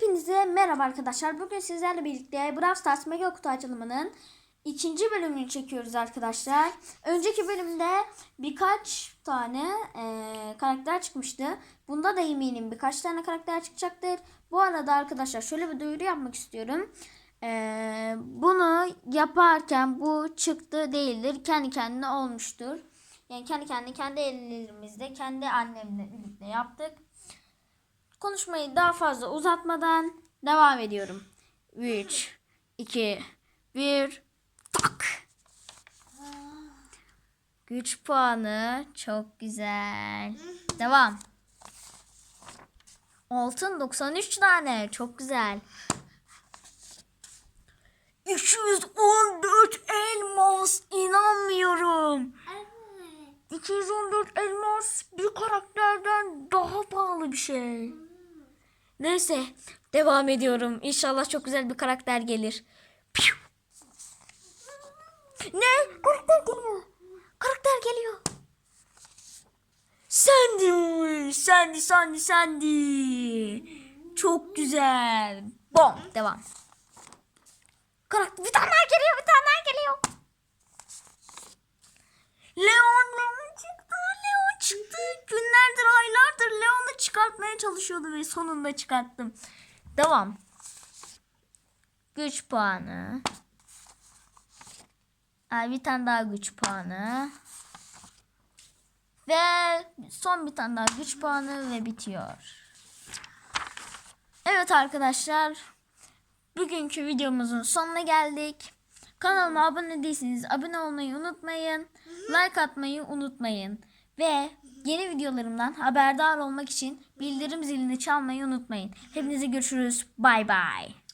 Hepinize merhaba arkadaşlar. Bugün sizlerle birlikte Brawl Stars Mega Kutu açılımının ikinci bölümünü çekiyoruz arkadaşlar. Önceki bölümde birkaç tane eee, karakter çıkmıştı. Bunda da eminim birkaç tane karakter çıkacaktır. Bu arada arkadaşlar şöyle bir duyuru yapmak istiyorum. Eee, bunu yaparken bu çıktı değildir. Kendi kendine olmuştur. Yani kendi kendine kendi ellerimizde kendi annemle birlikte yaptık. Konuşmayı daha fazla uzatmadan devam ediyorum. 3, 2, 1, tak. Güç puanı çok güzel. Devam. Altın 93 tane çok güzel. 214 elmas inanmıyorum. 214 elmas bir karakterden daha pahalı bir şey. Neyse devam ediyorum. İnşallah çok güzel bir karakter gelir. Piu. Ne? Karakter geliyor. Karakter geliyor. Sandy. Sandy, Sandy, Sandy. Çok güzel. Bom. Devam. Karakter. Bir tane daha geliyor. Bir tane daha çıkartmaya çalışıyordu ve sonunda çıkarttım. Devam. Güç puanı. Aa, bir tane daha güç puanı. Ve son bir tane daha güç puanı ve bitiyor. Evet arkadaşlar. Bugünkü videomuzun sonuna geldik. Kanalıma abone değilseniz abone olmayı unutmayın. Like atmayı unutmayın. Ve yeni videolarımdan haberdar olmak için bildirim zilini çalmayı unutmayın. Hepinize görüşürüz. Bay bay.